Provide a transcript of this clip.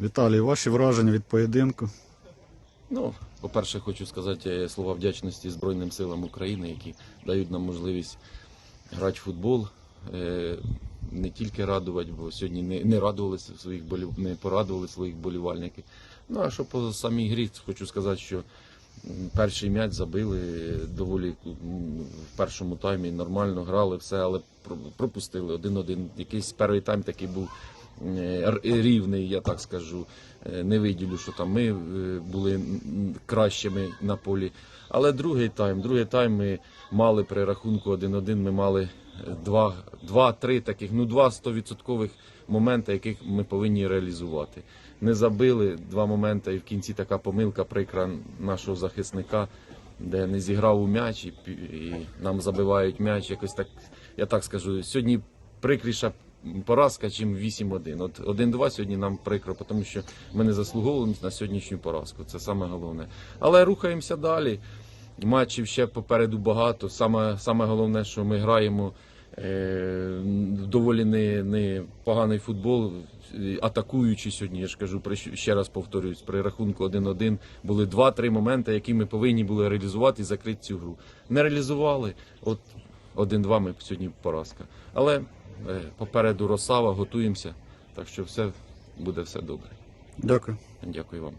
Віталій, ваші враження від поєдинку? Ну, по-перше, хочу сказати слова вдячності Збройним силам України, які дають нам можливість грати в футбол. Е, Не тільки радувати, бо сьогодні не, радувалися своїх болів, не порадували своїх болівальників. Ну а що по самій грі, хочу сказати, що перший м'яч забили доволі в першому таймі нормально грали все, але пропустили один-один. Якийсь перший тайм такий був рівний, я так скажу. Е, Не виділю, що там ми е, були кращими на полі. Але другий тайм, другий тайм ми мали при рахунку 1-1, ми мали е, два, два-три таких, ну два 100% моменти, яких ми повинні реалізувати. Не забили два моменти, і в кінці така помилка прикра нашого захисника, де не зіграв у м'яч, і, і нам забивають м'яч. Якось так, я так скажу, сьогодні прикріша поразка, чим 8-1. От 1-2 сьогодні нам прикро, тому що ми не заслуговуємо на сьогоднішню поразку. Це саме головне. Але рухаємося далі. Матчів ще попереду багато. Саме, саме головне, що ми граємо е, доволі не, не поганий футбол. Атакуючи сьогодні, я ж кажу, при, ще раз повторюсь, при рахунку 1-1 були 2-3 моменти, які ми повинні були реалізувати і закрити цю гру. Не реалізували. От 1-2 ми сьогодні поразка. Але попереду Росава, готуємося. Так що все буде все добре. Дякую. Дякую вам.